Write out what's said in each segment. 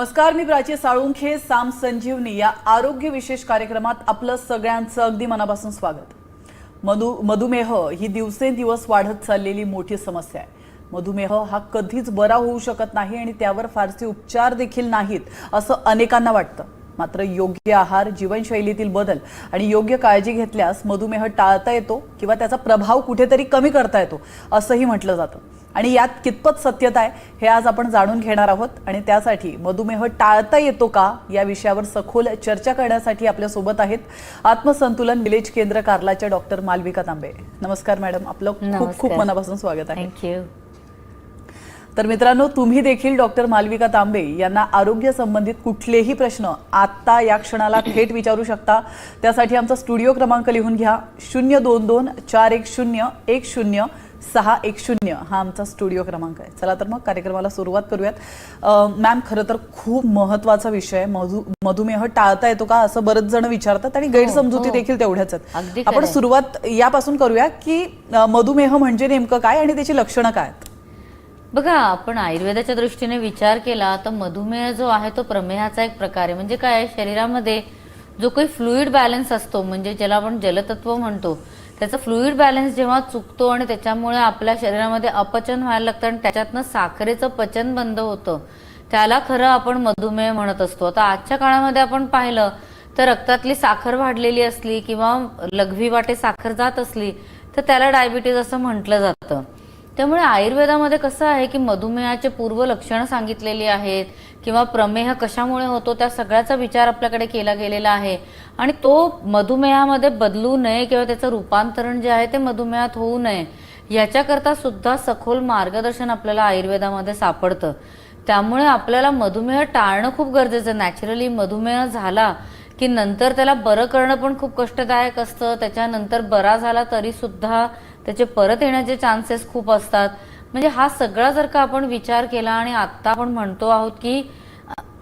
नमस्कार मी प्राची साळुंखे साम संजीवनी या आरोग्य विशेष कार्यक्रमात आपलं सगळ्यांचं अगदी मनापासून स्वागत. मधु मधुमेह ही दिवसेंदिवस वाढत चाललेली मोठी समस्या आहे. मधुमेह हा कधीच बरा होऊ शकत नाही आणि त्यावर फारसे उपचार देखील नाहीत असं अनेकांना वाटतं. मात्र योग्य आहार जीवनशैलीतील बदल आणि योग्य काळजी घेतल्यास मधुमेह टाळता येतो किंवा त्याचा प्रभाव कुठेतरी कमी करता येतो असंही म्हटलं जातं. आणि यात कितपत सत्यता आहे हे आज आपण जाणून घेणार आहोत. आणि त्यासाठी मधुमेह टाळता येतो का या विषयावर सखोल चर्चा करण्यासाठी आपल्यासोबत आहेत आत्मसंतुलन विलेज केंद्र कार्लाच्या डॉक्टर मालविका तांबे. नमस्कार मॅडम. आपलं खूप खूप. मनापासून स्वागत आहे. थँक्यू तर मित्रांनो तुम्ही देखील डॉक्टर मालविका तांबे यांना आरोग्य संबंधित कुठलेही प्रश्न आत्ता या क्षणाला थेट विचारू शकता. त्यासाठी आमचा स्टुडिओ क्रमांक लिहून घ्या. शून्य दोन दोन चार एक शून्य एक शून्य सहा एक शून्य हा आमचा स्टुडिओ क्रमांक आहे. चला तर मग कार्यक्रमाला सुरुवात करूयात. मॅम खरं तर खूप महत्त्वाचा विषय आहे. मधु मधुमेह टाळता येतो का असं बरेच जण विचारतात आणि गैरसमजुती हो. देखील तेवढ्याच आहेत. आपण. सुरुवात यापासून करूया की मधुमेह म्हणजे नेमकं काय आणि त्याची लक्षणं काय आहेत? बघा आपण आयुर्वेदाच्या दृष्टीने विचार केला तर मधुमेह जो आहे तो प्रमेहाचा एक प्रकार आहे. म्हणजे काय शरीरामध्ये जो काही फ्लुईड बॅलन्स असतो म्हणजे ज्याला आपण जलतत्व म्हणतो त्याचा फ्लुईड बॅलन्स जेव्हा चुकतो आणि त्याच्यामुळे आपल्या शरीरामध्ये अपचन व्हायला लागतं आणि त्याच्यातनं साखरेचं पचन बंद होतं त्याला खरं आपण मधुमेह म्हणत असतो. आता आजच्या काळामध्ये आपण पाहिलं तर रक्तातली साखर वाढलेली असली किंवा लघवी वाटे साखर जात असली तर त्याला डायबिटीज असं म्हटलं जातं. त्यामुळे आयुर्वेदामध्ये कसं आहे की मधुमेहाचे पूर्व लक्षणं सांगितलेली आहेत किंवा प्रमेह कशामुळे होतो त्या सगळ्याचा विचार आपल्याकडे केला गेलेला आहे. आणि तो मधुमेहामध्ये बदलू नये किंवा त्याचं रूपांतरण जे आहे ते मधुमेहात होऊ नये याच्याकरता सुद्धा सखोल मार्गदर्शन आपल्याला आयुर्वेदामध्ये सापडतं. त्यामुळे आपल्याला मधुमेह टाळणं खूप गरजेचं नॅचरली मधुमेह झाला की नंतर त्याला बरं करणं पण खूप कष्टदायक असतं. त्याच्यानंतर बरा झाला तरी सुद्धा त्याचे परत येण्याचे चान्सेस खूप असतात. म्हणजे हा सगळा जर का आपण विचार केला आणि आत्ता आपण म्हणतो आहोत की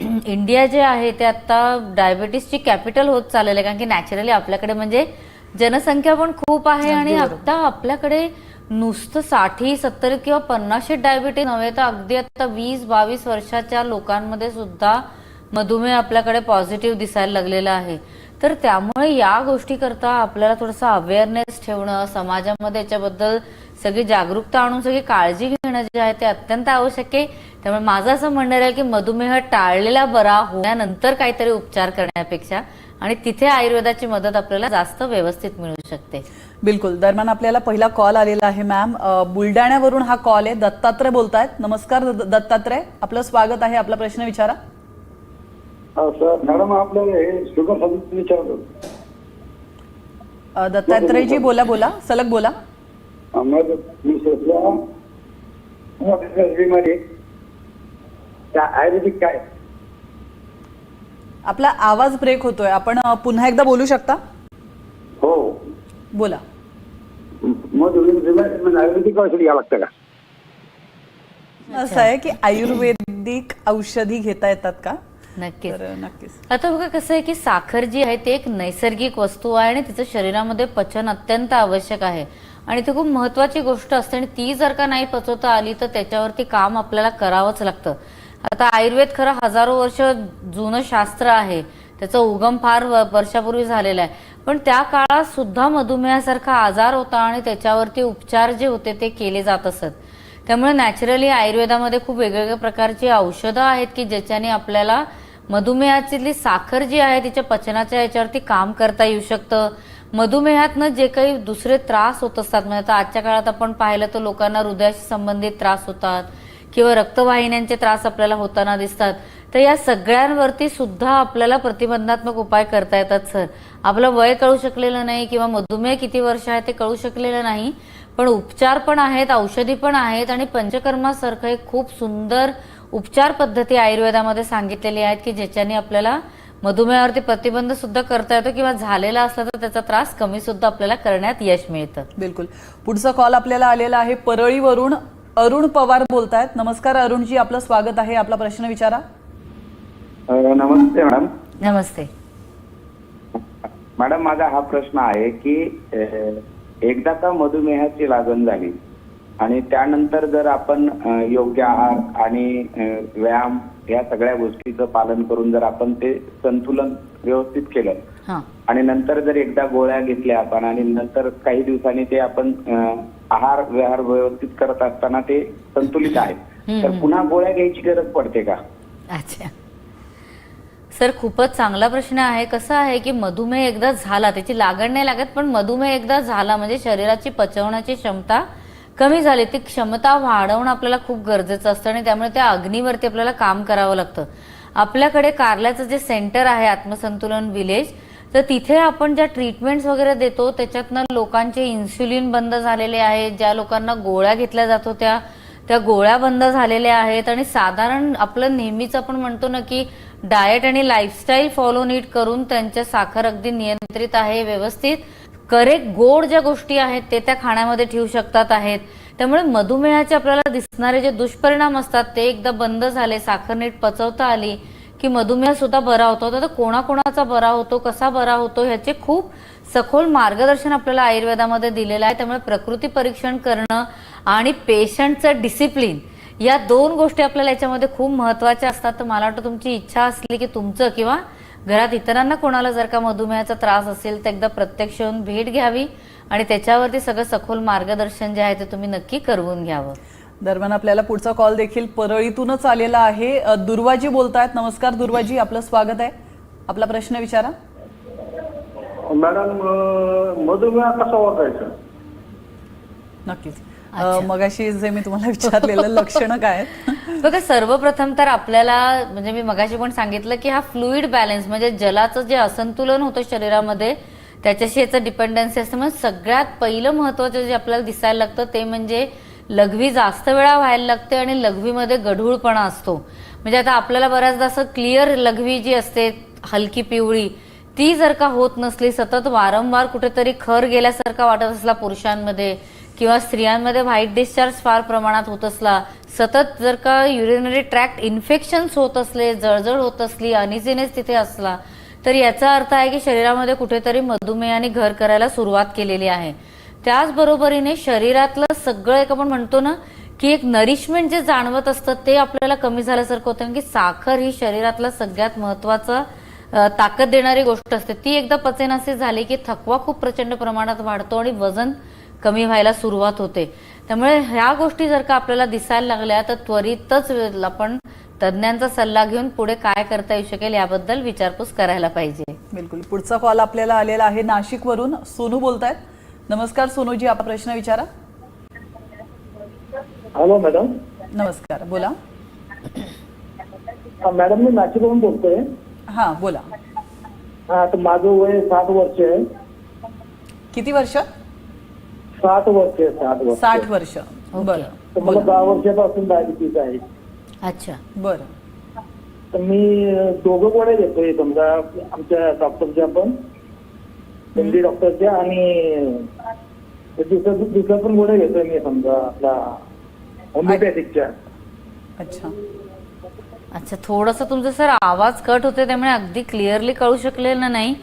इंडिया जे आहे ते आता डायबिटीसची कॅपिटल होत चाललेलं आहे कारण की नॅचरली आपल्याकडे म्हणजे जनसंख्या पण खूप आहे आणि आता आपल्याकडे नुसतं साठी सत्तर किंवा पन्नासशे डायबिटीस नव्हे तर अगदी आता वीस बावीस वर्षाच्या लोकांमध्ये सुद्धा मधुमेह आपल्याकडे पॉझिटिव्ह दिसायला लागलेला आहे. तर त्यामुळे या गोष्टी करता आपल्याला थोडंसं अवेअरनेस ठेवणं समाजामध्ये याच्याबद्दल सगळी जागरूकता आणून सगळी काळजी घेणं जे आहे ते अत्यंत आवश्यक आहे. त्यामुळे माझं असं म्हणणं आहे की मधुमेह टाळलेला बरा होण्यानंतर काहीतरी उपचार करण्यापेक्षा आणि तिथे आयुर्वेदाची मदत आपल्याला जास्त व्यवस्थित मिळू शकते. बिलकुल. दरम्यान आपल्याला पहिला कॉल आलेला आहे मॅम बुलढाण्यावरून हा कॉल आहे. दत्तात्रय बोलतायत. नमस्कार दत्तात्रय. आपलं स्वागत आहे. आपला प्रश्न विचारा. सर. मॅडम आपल्याला हे शुगरसाठी विचारलं अ, दत्तात्रयजी बोला बोला. सलग बोला. मग मी सोचल्या बिमारी त्या आयुर्वेदिक काय? आपला आवाज ब्रेक होतोय. आपण अ, पुन्हा एकदा बोलू शकता? हो. बोला. मग बिमारी म्हणजे आयुर्वेदिक औषध घ्यावं लागतं का? असं आहे की आयुर्वेदिक औषधी घेता येतात का? नक्कीच. तर नक्कीच. आता बघा कसं आहे की साखर जी आहे ती एक नैसर्गिक वस्तू आहे आणि तिचं शरीरामध्ये पचन अत्यंत आवश्यक आहे. आणि ती खूप महत्वाची गोष्ट असते आणि ती जर का नाही पचवता आली तर त्याच्यावरती काम आपल्याला करावंच लागतं. आता आयुर्वेद खरं हजारो वर्ष जुनं शास्त्र आहे. त्याचा उगम फार वर्षापूर्वी झालेला आहे. पण त्या काळात सुद्धा मधुमेहासारखा आजार होता आणि त्याच्यावरती उपचार जे होते ते केले जात असत. त्यामुळे नॅचरली आयुर्वेदामध्ये खूप वेगवेगळ्या प्रकारची औषधं आहेत की ज्याच्याने आपल्याला मधुमेहाची साखर जी आहे तिच्या पचनाच्या याच्यावरती काम करता येऊ शकतं. मधुमेहातनं जे काही दुसरे त्रास होत असतात म्हणजे आता आजच्या काळात आपण पाहिलं तर लोकांना हृदयाशी संबंधित त्रास होतात किंवा रक्तवाहिन्यांचे त्रास आपल्याला होताना दिसतात. तर या सगळ्यांवरती सुद्धा आपल्याला प्रतिबंधात्मक उपाय करता येतात सर. आपलं वय कळू शकलेलं नाही किंवा मधुमेह किती वर्ष आहे ते कळू शकलेलं नाही पण उपचार पण आहेत औषधी पण आहेत आणि पंचकर्मासारखं एक खूप सुंदर उपचार पद्धती आयुर्वेदामध्ये सांगितलेली आहेत की ज्याच्याने आपल्याला मधुमेहावरती प्रतिबंध सुद्धा करता येतो किंवा झालेला असला तर त्याचा त्रास कमी सुद्धा आपल्याला करण्यात यश मिळतं. बिलकुल. पुढचा कॉल आपल्याला आलेला आहे. परळीवरून अरुण पवार बोलतायत. नमस्कार अरुणजी आपलं स्वागत आहे. आपला प्रश्न विचारा. नमस्ते मॅडम. नमस्ते. मॅडम माझा हा प्रश्न आहे की एकदा का मधुमेहाची लागण झाली? आणि त्यानंतर जर आपण योग्य आहार आणि व्यायाम या सगळ्या गोष्टीचं पालन करून जर आपण ते संतुलन व्यवस्थित केलं हा. आणि नंतर जर एकदा गोळ्या घेतल्या आपण आणि नंतर काही दिवसांनी ते आपण आहार विहार व्यवस्थित करत असताना ते संतुलित आहे. तर. पुन्हा गोळ्या घ्यायची गरज पडते का? अच्छा. सर खूपच चांगला प्रश्न आहे. कसं आहे की मधुमेह एकदा झाला त्याची लागण नाही लागत पण मधुमेह एकदा झाला म्हणजे शरीराची पचवण्याची क्षमता कमी झाली ती क्षमता वाढवणं आपल्याला खूप गरजेचं असतं आणि त्यामुळे त्या अग्नीवरती आपल्याला काम करावं लागतं. आपल्याकडे कारल्याचं जे सेंटर आहे आत्मसंतुलन विलेज तर तिथे आपण ज्या ट्रीटमेंट्स वगैरे देतो त्याच्यातनं लोकांचे इन्सुलिन बंद झालेले आहेत ज्या लोकांना गोळ्या घेतल्या जात होत्या त्या गोळ्या बंद झालेल्या आहेत आणि साधारण आपलं नेहमीच आपण म्हणतो ना की डाएट आणि लाईफस्टाईल फॉलो नीट करून त्यांच्या साखर अगदी नियंत्रित आहे व्यवस्थित. करेक्ट गोड ज्या गोष्टी आहेत ते त्या खाण्यामध्ये ठेवू शकतात आहेत. त्यामुळे मधुमेहाचे आपल्याला दिसणारे जे दुष्परिणाम असतात ते एकदा बंद झाले साखर नीट पचवता आली की मधुमेह सुद्धा बरा होतो. तर कोणाकोणाचा बरा होतो कसा बरा होतो ह्याचे खूप सखोल मार्गदर्शन आपल्याला आयुर्वेदामध्ये दिलेलं आहे. त्यामुळे प्रकृती परीक्षण करणं आणि पेशंटचं डिसिप्लिन या दोन गोष्टी आपल्याला याच्यामध्ये खूप महत्त्वाच्या असतात. तर मला वाटतं तुमची इच्छा असली की तुमचं किंवा घरात इतरांना कोणाला जर का मधुमेहाचा त्रास असेल तर एकदा प्रत्यक्ष येऊन भेट घ्यावी आणि त्याच्यावरती सगळं सखोल मार्गदर्शन जे आहे ते तुम्ही नक्की करवून घ्यावं. दरम्यान आपल्याला पुढचा कॉल देखील परळीतूनच आलेला आहे. दुर्वाजी बोलतायत. नमस्कार दुर्वाजी आपलं स्वागत आहे. आपला प्रश्न विचारा. मॅडम मधुमेह कसा ओळखायचा? नक्कीच. मगाशी जे मी तुम्हाला विचारलेलं लक्षणं काय बघा सर्वप्रथम तर आपल्याला म्हणजे मी मगाशी पण सांगितलं की हा फ्लुईड बॅलन्स म्हणजे जलाचं जे असंतुलन होतं शरीरामध्ये त्याच्याशी याचं डिपेंडन्सी असतं. म्हणजे सगळ्यात पहिलं महत्वाचं जे आपल्याला दिसायला लागतं ते म्हणजे लघवी जास्त वेळा व्हायला लागते आणि लघवीमध्ये गढूळपणा असतो. म्हणजे आता आपल्याला बऱ्याचदा असं क्लिअर लघवी जी असते हलकी पिवळी ती जर का होत नसली सतत वारंवार कुठेतरी खर गेल्यासारखा वाटत असला पुरुषांमध्ये किंवा स्त्रियांमध्ये व्हाईट डिस्चार्ज फार प्रमाणात होत असला सतत जर का युरिनरी ट्रॅक्ट इन्फेक्शन्स होत असले जळजळ होत असली अनिझिनेस तिथे असला तर याचा अर्थ आहे की शरीरामध्ये कुठेतरी मधुमेहाने घर करायला सुरुवात केलेली आहे. त्याचबरोबरीने शरीरातलं सगळं एक आपण म्हणतो ना की एक नरिशमेंट जे जाणवत असतं ते आपल्याला कमी झाल्यासारखं होतं. कारण की साखर ही शरीरातला सगळ्यात महत्त्वाचा ताकद देणारी गोष्ट असते. ती एकदा पचेनाशी झाली की थकवा खूप प्रचंड प्रमाणात वाढतो आणि वजन कमी व्हायला सुरुवात होते. त्यामुळे ह्या गोष्टी जर का आपल्याला दिसायला लागल्या तर त्वरितच आपण तज्ज्ञांचा सल्ला घेऊन पुढे काय करता येऊ शकेल याबद्दल विचारपूस करायला पाहिजे. बिलकुल. पुढचा कॉल आपल्याला आलेला आहे नाशिकवरून. सोनू बोलतायत. नमस्कार सोनूजी आपला प्रश्न विचारा. हॅलो मॅडम नमस्कार. बोला. मॅडम मी नाशिकवरून बोलतोय. हा बोला. हा तर माझं वय साठ वर्ष आहे. किती वर्ष? साठ वर्ष साठ वर्ष. साठ वर्ष. ओके. बरं. तर मला दहा वर्षापासून डायबिटीज आहे. अच्छा. बरं. तर मी दोघं गोळ्या घेतोय समजा आमच्या डॉक्टरच्या पण एमडी डॉक्टरच्या आणि दुसऱ्या दुसऱ्या पण गोळ्या घेतोय मी समजा आपला होमिओपॅथिकच्या अच्छा. अच्छा थोडस तुमचं सर आवाज कट होते त्यामुळे अगदी क्लिअरली कळू शकलेलं नाही.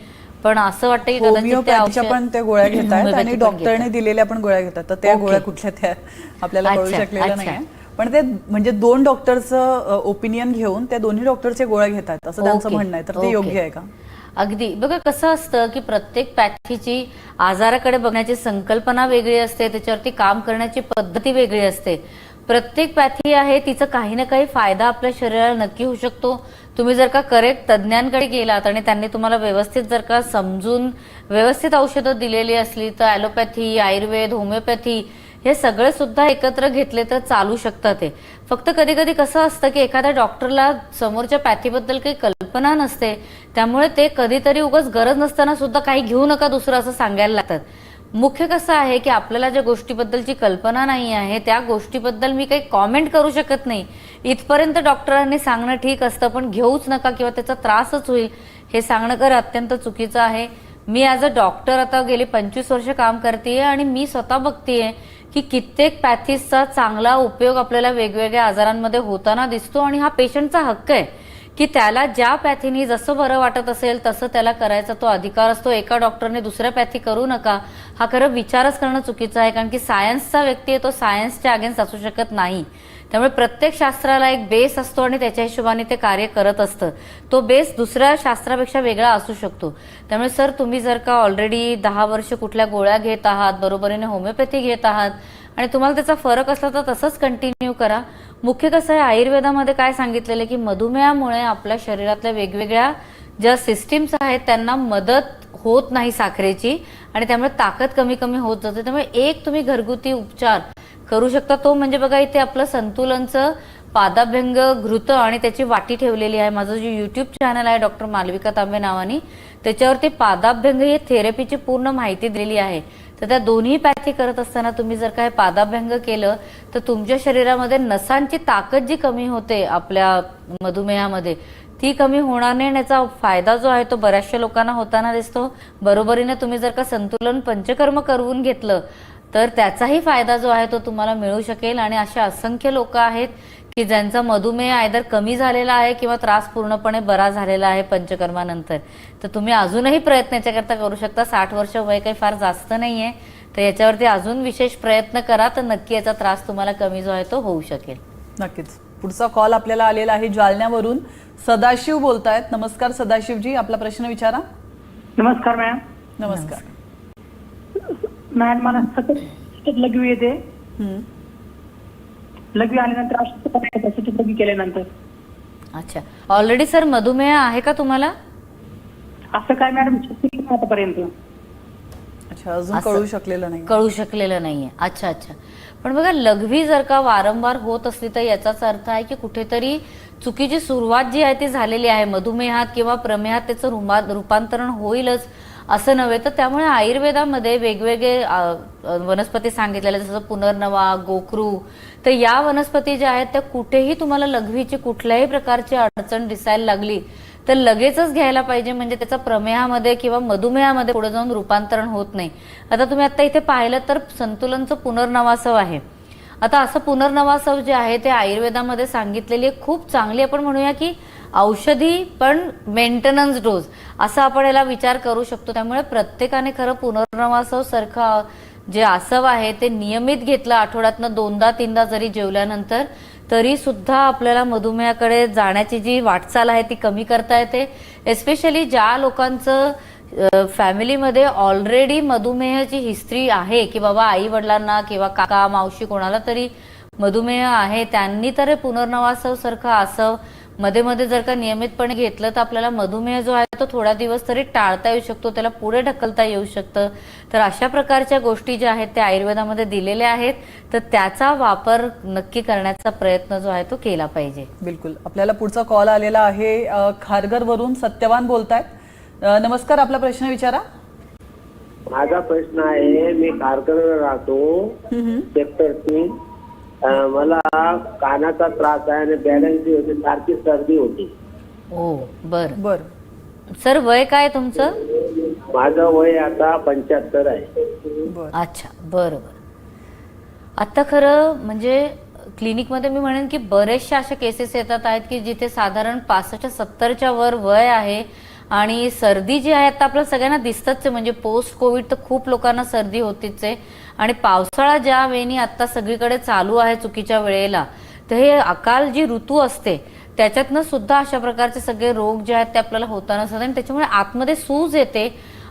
पण असं वाटतं की होमिओपॅथीच्या पण त्या गोळ्या घेतात आणि डॉक्टरने. दिलेल्या पण गोळ्या घेतात तर त्या. गोळ्या कुठल्या त्या आपल्याला कळू अच्छा, शकलेलं अच्छा. नाही पण ते म्हणजे दोन डॉक्टरचं ओपिनियन घेऊन त्या दोन्ही डॉक्टरचे गोळ्या घेतात असं त्यांचं. म्हणणं आहे तर ते. योग्य आहे का अगदी बघा कसं असतं की प्रत्येक पॅथीची आजाराकडे बघण्याची संकल्पना वेगळी असते त्याच्यावरती काम करण्याची पद्धती वेगळी असते प्रत्येक पॅथी आहे तिचा काही ना काही फायदा आपल्या शरीराला नक्की होऊ शकतो. तुम्ही जर का करेक्ट तज्ज्ञांकडे गेलात आणि त्यांनी तुम्हाला व्यवस्थित जर का समजून व्यवस्थित औषधं दिलेली असली तर ॲलोपॅथी आयुर्वेद होमिओपॅथी हे सगळे सुद्धा एकत्र घेतले तर चालू शकतात ते. फक्त कधी कधी कसं असतं की एखाद्या डॉक्टरला समोरच्या पॅथीबद्दल काही कल्पना नसते त्यामुळे ते कधीतरी उगाच गरज नसताना सुद्धा काही घेऊ नका दुसरं असं सांगायला लागतात. मुख्य कसं आहे की आपल्याला ज्या गोष्टीबद्दलची कल्पना नाही आहे त्या गोष्टीबद्दल मी काही कॉमेंट करू शकत नाही. इथपर्यंत डॉक्टरांनी सांगणं ठीक असतं पण घेऊच नका किंवा त्याचा त्रासच होईल हे सांगणं खरं अत्यंत चुकीचं आहे. मी ॲज अ डॉक्टर आता गेली पंचवीस वर्ष काम करते आणि मी स्वतः बघतेय की कित्येक पॅथिसचा चांगला उपयोग आपल्याला वेगवेगळ्या आजारांमध्ये होताना दिसतो आणि हा पेशंटचा हक्क आहे. की त्याला ज्या पॅथीनी जसं बरं वाटत असेल तसं त्याला करायचा तो अधिकार असतो. एका डॉक्टरने दुसऱ्या पॅथी करू नका. हा खरं विचारच करणं चुकीचं आहे कारण की सायन्सचा व्यक्ती आहे तो सायन्सच्या अगेन्स्ट असू शकत नाही. त्यामुळे प्रत्येक शास्त्राला एक बेस असतो आणि त्याच्या हिशोबाने ते कार्य करत असतं. तो बेस दुसऱ्या शास्त्रापेक्षा वेगळा असू शकतो. त्यामुळे सर तुम्ही जर का ऑलरेडी दहा वर्ष कुठल्या गोळ्या घेत आहात बरोबरीने होमिओपॅथी घेत आहात आणि तुम्हाला त्याचा फरक असला तर तसंच कंटिन्यू करा. मुख्य कसं आहे आयुर्वेदामध्ये काय सांगितलेलं आहे की मधुमेहामुळे आपल्या शरीरातल्या वेगवेगळ्या ज्या सिस्टीम्स आहेत त्यांना मदत होत नाही साखरेची आणि त्यामुळे ताकद कमी कमी होत जाते. त्यामुळे एक तुम्ही घरगुती उपचार करू शकता. तो म्हणजे बघा इथे आपलं संतुलनचं पादाभ्यंग घृत आणि त्याची वाटी ठेवलेली आहे. माझं जे युट्यूब चॅनल आहे डॉक्टर मालविका तांबे नावानी त्याच्यावरती पादाभ्यंग ही थेरपीची पूर्ण माहिती दिलेली आहे. तर त्या दोन्ही पॅथी करत असताना तुम्ही जर काय पादाभ्यंग केलं तर तुमच्या शरीरामध्ये नसांची ताकद जी कमी होते आपल्या मधुमेहामध्ये ती कमी होणार नाही याचा फायदा जो आहे तो बऱ्याचशा लोकांना होताना दिसतो. बरोबरीने तुम्ही जर का संतुलन पंचकर्म करवून घेतलं तर त्याचाही फायदा जो आहे तो तुम्हाला मिळू शकेल. आणि अशा असंख्य लोक आहेत की ज्यांचा मधुमेह आयदर कमी झालेला आहे किंवा त्रास पूर्णपणे बरा झालेला आहे पंचकर्मानंतर तर तुम्ही अजूनही प्रयत्न याच्याकरता करू शकता. साठ वर्ष वय काही फार जास्त नाहीये. तर याच्यावरती अजून विशेष प्रयत्न करा तर नक्की याचा त्रास तुम्हाला कमी जो आहे तो होऊ शकेल. नक्कीच. पुढचा कॉल आपल्याला आलेला आहे जालन्यावरून. सदाशिव बोलतायत. नमस्कार सदाशिवजी आपला प्रश्न विचारा. नमस्कार मॅम. नमस्कार. मॅम मला सतत येते. लघवी आल्यानंतर लघवी केल्यानंतर. अच्छा. ऑलरेडी सर मधुमेह आहे का तुम्हाला? असं काय मॅडम आतापर्यंत. अच्छा अजून असं. कळू शकलेलं नाही. कळू शकलेलं नाहीये. अच्छा अच्छा. पण बघा लघवी जर का वारंवार होत असली तर याचाच अर्थ आहे की कुठेतरी चुकीची सुरुवात जी आहे ती झालेली आहे. मधुमेहात किंवा प्रमेहात त्याचं रुमा रूपांतरण होईलच. असं नव्हे. तर त्यामुळे आयुर्वेदामध्ये वेगवेगळे वनस्पती सांगितलेल्या जसं पुनर्नवा गोखरू तर या वनस्पती ज्या आहेत त्या कुठेही तुम्हाला लघवीची कुठल्याही प्रकारची अडचण दिसायला लागली तर लगेचच घ्यायला पाहिजे. म्हणजे त्याचा प्रमेहामध्ये किंवा मधुमेहामध्ये पुढे जाऊन रूपांतरण होत नाही. आता तुम्ही आता इथे पाहिलं तर संतुलनचं पुनर्नवासव आहे. आता असं पुनर्नवासव जे आहे ते आयुर्वेदामध्ये सांगितलेली खूप चांगली आपण म्हणूया की औषधी पण मेंटेनन्स डोज असा आपण याला विचार करू शकतो. त्यामुळे प्रत्येकाने खरं पुनर्नवासव सारखं जे आसव आहे ते नियमित घेतलं आठवड्यातनं दोनदा तीनदा जरी जेवल्यानंतर तरी सुद्धा आपल्याला मधुमेहाकडे जाण्याची जी वाटचाल आहे ती कमी करता येते. एस्पेशली ज्या लोकांचं फॅमिलीमध्ये ऑलरेडी मधुमेहाची हिस्ट्री आहे की बाबा आई वडिलांना किंवा काका मावशी कोणाला तरी मधुमेह आहे त्यांनी तर पुनर्नवासव सारखं आसव मध्ये मध्ये जर का नियमितपणे घेतलं तर आपल्याला मधुमेह जो आहे तो थोडा दिवस तरी टाळता येऊ शकतो त्याला पुढे ढकलता येऊ शकतं. तर अशा प्रकारच्या गोष्टी ज्या आहेत त्या आयुर्वेदामध्ये दिलेल्या आहेत तर त्याचा वापर नक्की करण्याचा प्रयत्न जो आहे तो केला पाहिजे. बिलकुल. आपल्याला पुढचा कॉल आलेला आहे अ, खारघरवरून सत्यवान बोलतायत. नमस्कार आपला प्रश्न विचारा. माझा प्रश्न आहे मी कारकर राहतो. सेक्टर तीन मला कानाचा त्रास आहे आणि बॅलन्स होते सारखी सर्दी होती. हो बर. बर. सर वय काय तुमचं? माझं वय आता पंच्याहत्तर आहे. बर. अच्छा बरं बरं. आता खरं म्हणजे क्लिनिकमध्ये मी म्हणेन की बरेचशा अशा केसेस येतात आहेत की जिथे साधारण पासष्ट सत्तरच्या वर वय आहे आणि सर्दी जी आहे आता आपल्याला सगळ्यांना दिसतच आहे. म्हणजे पोस्ट कोविड तर खूप लोकांना सर्दी होतीच आहे. आणि पावसाळा ज्या वेळी आता सगळीकडे चालू आहे चुकीच्या वेळेला तर हे अकाल जी ऋतू असते त्याच्यातनं सुद्धा अशा प्रकारचे सगळे रोग जे आहेत ते आपल्याला होताना असतात आणि त्याच्यामुळे आतमध्ये सूज येते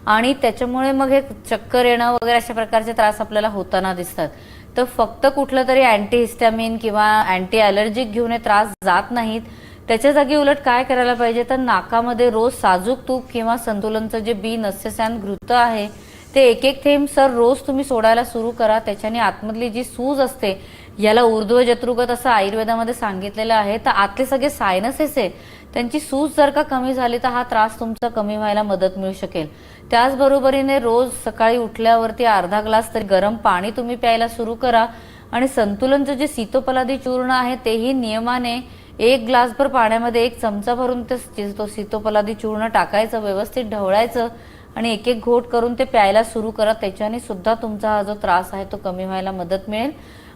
आणि त्याच्यामुळे मग हे चक्कर येणं वगैरे अशा प्रकारचे त्रास आपल्याला होताना दिसतात. तर फक्त कुठलं तरी अँटीहिस्टॅमिन किंवा अँटी ॲलर्जिक घेऊन हे त्रास जात नाहीत. त्याच्या जागी उलट काय करायला पाहिजे? तर नाकामध्ये रोज साजूक तूप किंवा संतुलनचं जे बी नस्यसान घृत आहे ते एक एक थेंब सर रोज तुम्ही सोडायला सुरू करा. त्याच्याने आतमधली जी सूज असते याला ऊर्ध्व जत्रुगत असं आयुर्वेदामध्ये सांगितलेलं आहे. तर आतले सगळे सायनसेस आहे त्यांची सूज जर का कमी झाली तर हा त्रास तुमचा कमी व्हायला मदत मिळू शकेल. त्याचबरोबरीने रोज सकाळी उठल्यावरती अर्धा ग्लास तरी गरम पाणी तुम्ही प्यायला सुरू करा. आणि संतुलनचं जे सीतोपलादी चूर्ण आहे तेही नियमाने एक ग्लासभर पाण्यामध्ये एक चमचा भरून ते तो सीतोपलादी चूर्ण टाकायचं व्यवस्थित ढवळायचं. आणि एक एक घोट करून ते प्यायला सुरू करा. त्याच्याने सुद्धा तुमचा हा जो त्रास आहे तो कमी व्हायला मदत मिळेल.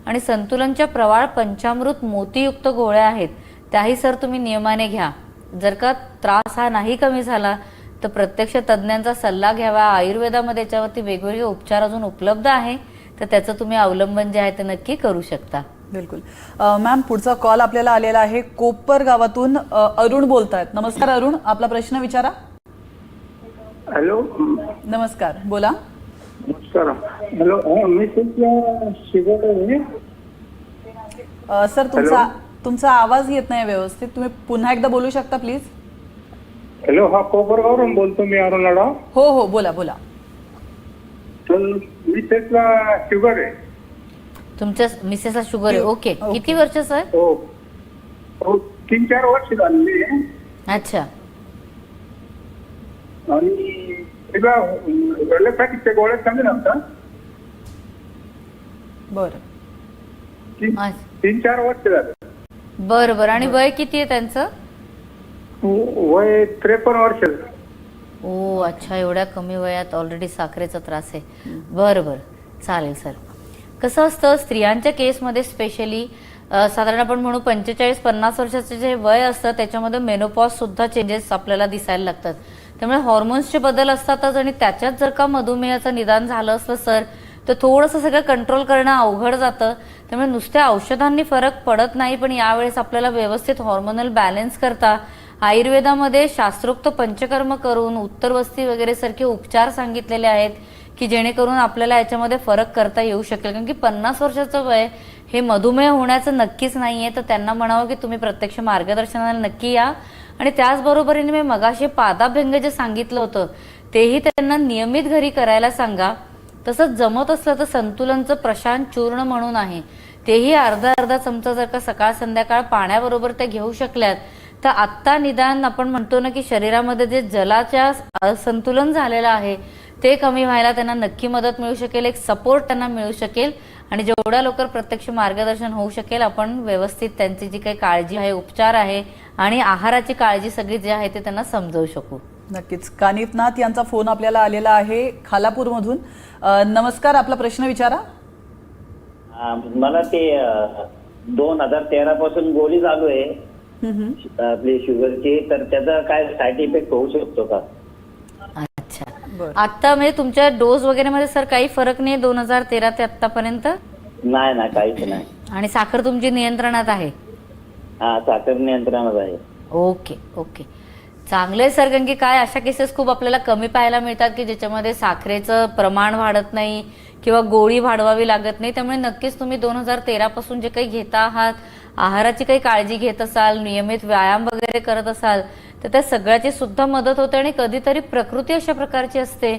आणि संतुलनच्या प्रवाळ पंचामृत मोतीयुक्त गोळ्या आहेत. त्याही सर तुम्ही नियमाने घ्या. जर का त्रास हा नाही कमी झाला तर प्रत्यक्ष तज्ज्ञांचा सल्ला घ्यावा. आयुर्वेदामध्ये याच्यावरती वेगवेगळे उपचार अजून उपलब्ध आहे. तर त्याचं तुम्ही अवलंबन जे आहे ते नक्की करू शकता. बिलकुल. मॅम पुढचा कॉल आपल्याला आलेला आहे. कोपर गावातून अरुण अरुण बोलतायत. नमस्कार अरुण. आपला प्रश्न विचारा. हॅलो. नमस्कार बोला. नमस्कार. हॅलो हा मी तुमच्या शिकवत आहे. अ, सर तुमचा तुमचा आवाज येत नाही व्यवस्थित. तुम्ही पुन्हा एकदा बोलू शकता प्लीज? हॅलो हा कोपरगावरून बोलतो मी अरुण लढा हो हो बोला बोला. तर मी शुगर आहे. तुमच्या मिसेसला शुगर आहे. ओके. ओके. किती वर्ष सर? हो. हो तीन चार वर्ष झालेली आहे. अच्छा. आणि तिला गोळ्या बरं. तीन चार वर्ष झाले. बरं बरं. आणि वय किती आहे त्यांचं? वय त्रेपन्न वर्ष ओ अच्छा. एवढ्या कमी वयात ऑलरेडी साखरेचा त्रास आहे. बरं बरं. चालेल सर. कसं असतं स्त्रियांच्या केसमध्ये स्पेशली साधारण आपण म्हणू पंचेचाळीस पन्नास वर्षाचे जे वय असतं त्याच्यामध्ये मेनोपॉज सुद्धा चेंजेस आपल्याला दिसायला लागतात. त्यामुळे हॉर्मोन्सचे बदल असतातच आणि त्याच्यात जर का मधुमेहाचं निदान झालं असलं सर तर थोडंसं सगळं कंट्रोल करणं अवघड जातं. त्यामुळे नुसत्या औषधांनी फरक पडत नाही पण यावेळेस आपल्याला व्यवस्थित हॉर्मोनल बॅलन्स करता आयुर्वेदामध्ये शास्त्रोक्त पंचकर्म करून उत्तरवस्ती वगैरे सारखे उपचार सांगितलेले आहेत की जेणेकरून आपल्याला याच्यामध्ये फरक करता येऊ शकेल. कारण की पन्नास वर्षाचं वय हे मधुमेह होण्याचं नक्कीच नाही आहे तर त्यांना म्हणावं की तुम्ही प्रत्यक्ष मार्गदर्शनाला नक्की या. आणि त्याचबरोबरीने मी मगाशी पादाभ्यंग जे सांगितलं होतं तेही त्यांना नियमित घरी करायला सांगा. तसंच जमत असलं तर संतुलनचं प्रशांत चूर्ण म्हणून आहे. तेही अर्धा अर्धा चमचा जर का सकाळ संध्याकाळ पाण्याबरोबर ते घेऊ शकल्यात तर आत्ता निदान आपण म्हणतो ना की शरीरामध्ये जे जलाच्या संतुलन झालेलं आहे ते कमी व्हायला त्यांना नक्की मदत मिळू शकेल एक सपोर्ट त्यांना मिळू शकेल. आणि जेवढ्या लवकर प्रत्यक्ष मार्गदर्शन होऊ शकेल आपण व्यवस्थित त्यांची जी काही काळजी आहे उपचार आहे आणि आहाराची काळजी सगळी जी आहे ते त्यांना समजवू शकू. नक्कीच. कानितनाथ यांचा फोन आपल्याला आलेला आहे खालापूरमधून. अ, नमस्कार आपला प्रश्न विचारा. मला ते दोन हजार तेरा पासून गोळी चालू आहे. आपली शुगरची तर त्याचा काय साईड इफेक्ट होऊ शकतो का. आता म्हणजे तुमच्या डोस वगैरे मध्ये सर काही फरक नाही दोन हजार तेरा ते आतापर्यंत नाही ना काहीच नाही. आणि साखर तुमची नियंत्रणात आहे? हा साखर नियंत्रणात आहे. Okay okay. चांगले सर कारण की काय अशा केसेस खूप आपल्याला कमी पाहायला मिळतात की ज्याच्यामध्ये साखरेचं प्रमाण वाढत नाही किंवा गोळी वाढवावी लागत नाही. त्यामुळे नक्कीच तुम्ही दोन हजार तेरा पासून जे काही घेता आहात आहाराची काही काळजी घेत असाल नियमित व्यायाम वगैरे करत असाल तर त्या सगळ्याची सुद्धा मदत होते आणि कधीतरी प्रकृती अशा प्रकारची असते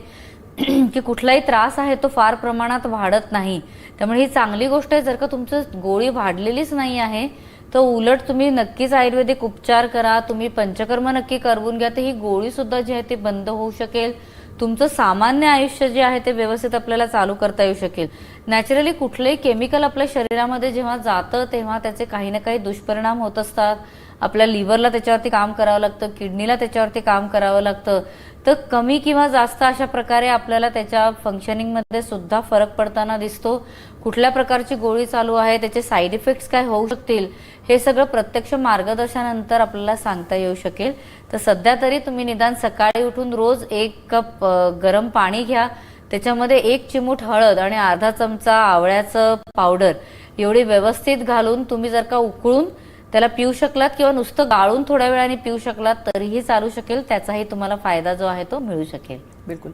की कुठलाही त्रास आहे तो फार प्रमाणात वाढत नाही. त्यामुळे ही चांगली गोष्ट आहे जर का तुमचं गोळी वाढलेलीच नाही आहे तर उलट तुम्ही नक्कीच आयुर्वेदिक उपचार करा तुम्ही पंचकर्म नक्की करवून घ्या तर ही गोळी सुद्धा जी आहे ती बंद होऊ शकेल. तुमचं सामान्य आयुष्य जे आहे ते व्यवस्थित आपल्याला चालू करता येऊ शकेल. नॅचरली कुठलंही केमिकल आपल्या शरीरामध्ये जेव्हा जातं तेव्हा त्याचे काही ना काही दुष्परिणाम होत असतात. आपल्या लिव्हरला त्याच्यावरती काम करावं लागतं किडनीला त्याच्यावरती काम करावं लागतं. तर कमी किंवा जास्त अशा प्रकारे आपल्याला त्याच्या फंक्शनिंगमध्ये सुद्धा फरक पडताना दिसतो. कुठल्या प्रकारची गोळी चालू आहे त्याचे साईड इफेक्ट्स काय होऊ शकतील हे सगळं प्रत्यक्ष मार्गदर्शनानंतर आपल्याला सांगता येऊ शकेल. तर सध्या तरी तुम्ही निदान सकाळी उठून रोज एक कप गरम पाणी घ्या. त्याच्यामध्ये एक चिमूट हळद आणि अर्धा चमचा आवळ्याचं पावडर एवढी व्यवस्थित घालून तुम्ही जर का उकळून त्याला पिऊ शकलात किंवा नुसतं गाळून थोड्या वेळाने पिऊ शकलात तरीही चालू शकेल. त्याचाही तुम्हाला फायदा जो आहे तो मिळू शकेल. बिलकुल.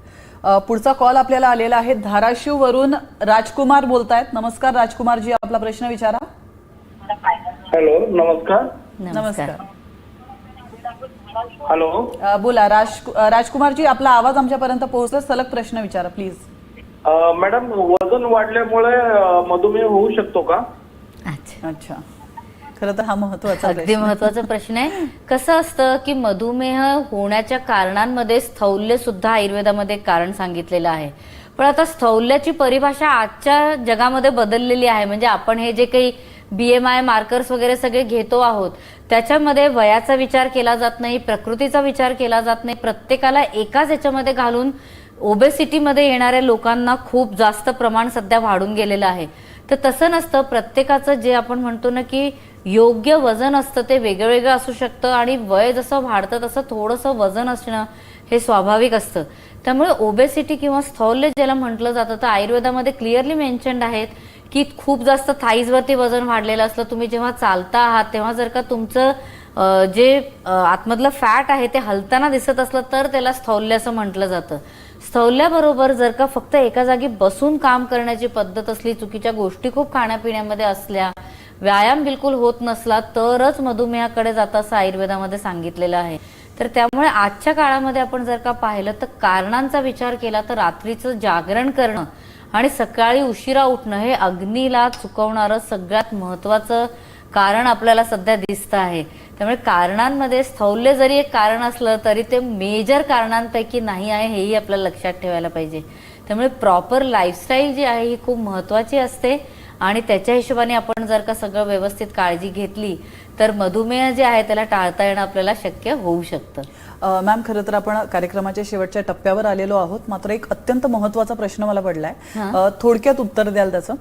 पुढचा कॉल आपल्याला आलेला आहे धाराशिव वरून राजकुमार बोलतायत. नमस्कार राजकुमारजी आपला प्रश्न विचारा. हॅलो नमस्कार. नमस्कार. हॅलो. बोला राज अ, राजकुमारजी आपला आवाज आमच्यापर्यंत पोहोचला सलग प्रश्न विचारा प्लीज. मॅडम वजन वाढल्यामुळे मधुमेह होऊ शकतो का? अच्छा. अच्छा. खरं तर हा महत्त्वाचा अगदी. महत्त्वाचा प्रश्न आहे. कसं असतं की मधुमेह होण्याच्या कारणांमध्ये स्थौल्य सुद्धा आयुर्वेदामध्ये कारण सांगितलेलं आहे. पण आता स्थौल्याची परिभाषा आजच्या जगामध्ये बदललेली आहे. म्हणजे आपण हे जे काही बीएमआय मार्कर्स वगैरे सगळे घेतो आहोत त्याच्यामध्ये वयाचा विचार केला जात नाही प्रकृतीचा विचार केला जात नाही. प्रत्येकाला एकाच याच्यामध्ये घालून ओबेसिटीमध्ये येणाऱ्या लोकांना खूप जास्त प्रमाण सध्या वाढून गेलेलं आहे. तर तसं नसतं. प्रत्येकाचं जे आपण म्हणतो ना की योग्य वजन असतं ते वेगळं वेगळं असू शकतं आणि वय जसं वाढतं तसं थोडंसं वजन असणं हे स्वाभाविक असतं. त्यामुळे ओबेसिटी किंवा स्थौल्य ज्याला म्हटलं जातं तर आयुर्वेदामध्ये क्लिअरली मेन्शन्ड आहेत की खूप जास्त थाईजवरती वजन वाढलेलं असलं तुम्ही जेव्हा चालता आहात तेव्हा जर का तुमचं जे आतमधलं फॅट आहे ते हलताना दिसत असलं तर त्याला स्थौल्य असं म्हटलं जातं. स्थौल्याबरोबर जर का फक्त एका जागी बसून काम करण्याची पद्धत असली चुकीच्या गोष्टी खूप खाण्यापिण्यामध्ये असल्या व्यायाम बिलकुल होत नसला तरच मधुमेहाकडे जात असं आयुर्वेदामध्ये सांगितलेलं आहे. तर त्यामुळे आजच्या काळामध्ये आपण जर का पाहिलं तर कारणांचा विचार केला तर रात्रीचं जागरण करणं आणि सकाळी उशिरा उठणं हे अग्नीला चुकवणारं सगळ्यात महत्वाचं कारण आपल्याला सध्या दिसतं आहे. त्यामुळे कारणांमध्ये स्थौल्य जरी एक कारण असलं तरी ते मेजर कारणांपैकी नाही आहे हेही आपल्याला लक्षात ठेवायला पाहिजे. त्यामुळे प्रॉपर लाईफस्टाईल जी आहे ही खूप महत्वाची असते. आणि त्याच्या हिशोबाने आपण जर का सगळं व्यवस्थित काळजी घेतली तर मधुमेह जे आहे त्याला टाळता येणं आपल्याला शक्य होऊ शकतं. मॅम खरं तर आपण कार्यक्रमाच्या शेवटच्या टप्प्यावर आलेलो आहोत. मात्र एक अत्यंत महत्त्वाचा प्रश्न मला पडलाय. थोडक्यात उत्तर द्याल त्याचं.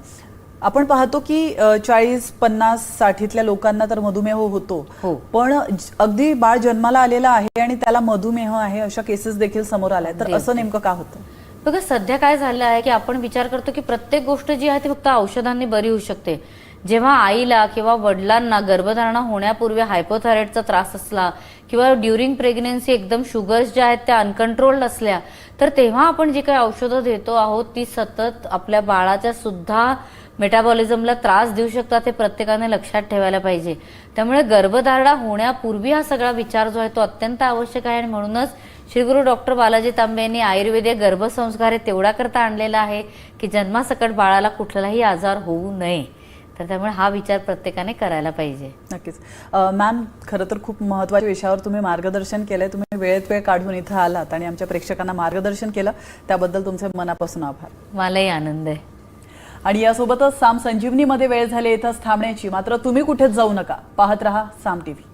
आपण पाहतो की चाळीस पन्नास साठीतल्या लोकांना तर मधुमेह होतो. हो. पण अगदी बाळ जन्माला आलेला आहे आणि त्याला मधुमेह आहे अशा केसेस देखील समोर आल्या तर असं नेमकं का होतं? बघा सध्या काय झालं आहे की आपण विचार करतो की प्रत्येक गोष्ट जी आहे ती फक्त औषधांनी बरी होऊ शकते. जेव्हा आईला किंवा वडिलांना गर्भधारणा होण्यापूर्वी हायपोथायरॉइडचा त्रास असला किंवा ड्युरिंग प्रेग्नेन्सी एकदम शुगर्स ज्या आहेत त्या अनकंट्रोल्ड असल्या तर तेव्हा आपण जी काही औषधं देतो आहोत ती सतत आपल्या बाळाच्या सुद्धा मेटाबॉलिझमला त्रास देऊ शकतात हे प्रत्येकाने लक्षात ठेवायला पाहिजे. त्यामुळे गर्भधारणा होण्यापूर्वी हा सगळा विचार जो आहे तो अत्यंत आवश्यक आहे आणि म्हणूनच श्री गुरु डॉक्टर बालाजी तांबे यांनी आयुर्वेदीय गर्भसंस्कार हे तेवढा करता आणलेला आहे की जन्मासकट बाळाला कुठलाही आजार होऊ नये. तर त्यामुळे हा विचार प्रत्येकाने करायला पाहिजे. नक्कीच. मॅम खरं तर खूप महत्त्वाच्या विषयावर तुम्ही मार्गदर्शन केलंय. तुम्ही वेळेत वेळ काढून इथं आलात आणि आमच्या प्रेक्षकांना मार्गदर्शन केलं. त्याबद्दल तुमचे मनापासून आभार. मलाही आनंद आहे. आणि यासोबतच साम संजीवनीमध्ये वेळ झाली इथंच थांबण्याची. मात्र तुम्ही कुठेच जाऊ नका. पाहत रहा साम टीव्ही.